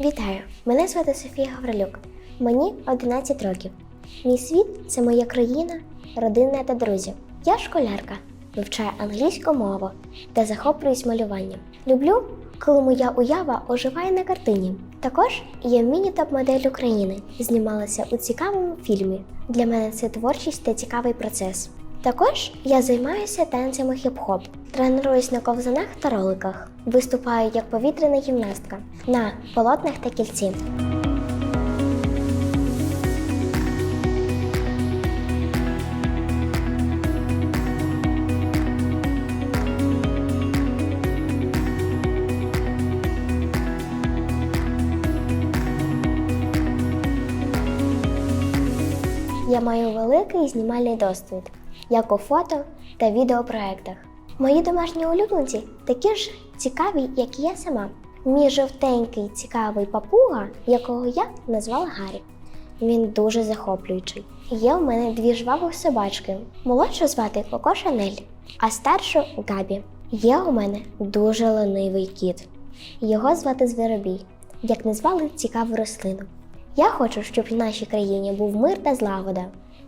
Вітаю! Мене звати Софія Гаврилюк. Мені 11 років. Мій світ це моя країна, родина та друзі. Я школярка, вивчаю англійську мову та захоплююсь малюванням. Люблю, коли моя уява оживає на картині. Також я міні-топ-модель України, знімалася у цікавому фільмі. Для мене це творчість та цікавий процес. Також я займаюся танцями хіп-хоп, тренуюсь на ковзанах та роликах, виступаю як повітряна гімнастка на полотнах та кільці. Я маю великий знімальний досвід, як у фото та відеопроектах. Мої домашні улюбленці такі ж цікаві, як і я сама. Мій жовтенький цікавий папуга, якого я назвала Гаррі. Він дуже захоплюючий. Є у мене дві жвавих собачки. Молодшу звати Коко Шанель, а старшу Габі. Є у мене дуже ленивий кіт. Його звати Зверобій, як назвали цікаву рослину. Я хочу, щоб в нашій країні був мир та злагода.